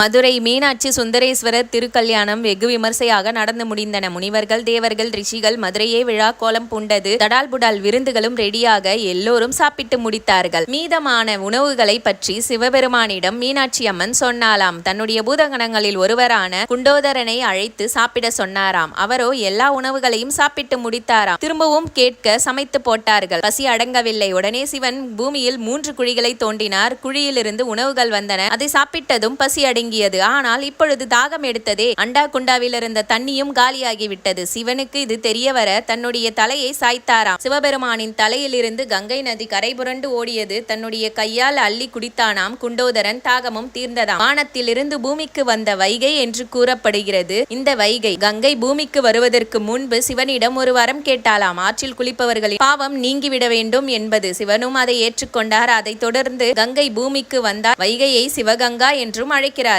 மதுரை மீனாட்சி சுந்தரேஸ்வரர் திருக்கல்யாணம் வெகு விமர்சையாக நடந்து முடிந்தன. முனிவர்கள் தேவர்கள் ரிஷிகள் மதுரையே விழா கோலம் பூண்டது. தடால் புடால் விருந்துகளும் ரெடியாக எல்லோரும் சாப்பிட்டு முடித்தார்கள். மீதமான உணவுகளை பற்றி சிவபெருமானிடம் மீனாட்சி அம்மன் சொன்னாலாம் தன்னுடைய பூதகணங்களில் ஒருவரான குண்டோதரனை அழைத்து சாப்பிட சொன்னாராம். அவரோ எல்லா உணவுகளையும் சாப்பிட்டு முடித்தாராம். திரும்பவும் கேட்க சமைத்து போட்டார்கள். பசி அடங்கவில்லை. உடனே சிவன் பூமியில் மூன்று குழிகளை தோண்டினார். குழியிலிருந்து உணவுகள் வந்தன. அதை சாப்பிட்டதும் பசி அடங்கியது. ஆனால் இப்பொழுது தாகம் எடுத்ததே அண்டா குண்டாவில் இருந்த தண்ணியும் காலியாகிவிட்டது. சிவனுக்கு இது தெரிய வர தன்னுடைய தலையை சாய்த்தாராம். சிவபெருமானின் தலையிலிருந்து கங்கை நதி கரை புரண்டு ஓடியது தன்னுடைய கையால் அள்ளி குடித்தானாம். குண்டோதரன் தாகமும் தீர்ந்ததாம். வானத்திலிருந்து பூமிக்கு வந்த வைகை என்று கூறப்படுகிறது. இந்த வைகை கங்கை பூமிக்கு வருவதற்கு முன்பு சிவனிடம் ஒரு வரம் கேட்டாலாம் ஆற்றில் குளிப்பவர்களின் பாவம் நீங்கிவிட வேண்டும் என்பது சிவனும் அதை ஏற்றுக்கொண்டார். அதைத் தொடர்ந்து கங்கை பூமிக்கு வந்தார். வைகையை சிவகங்கா என்றும் அழைக்கிறார்.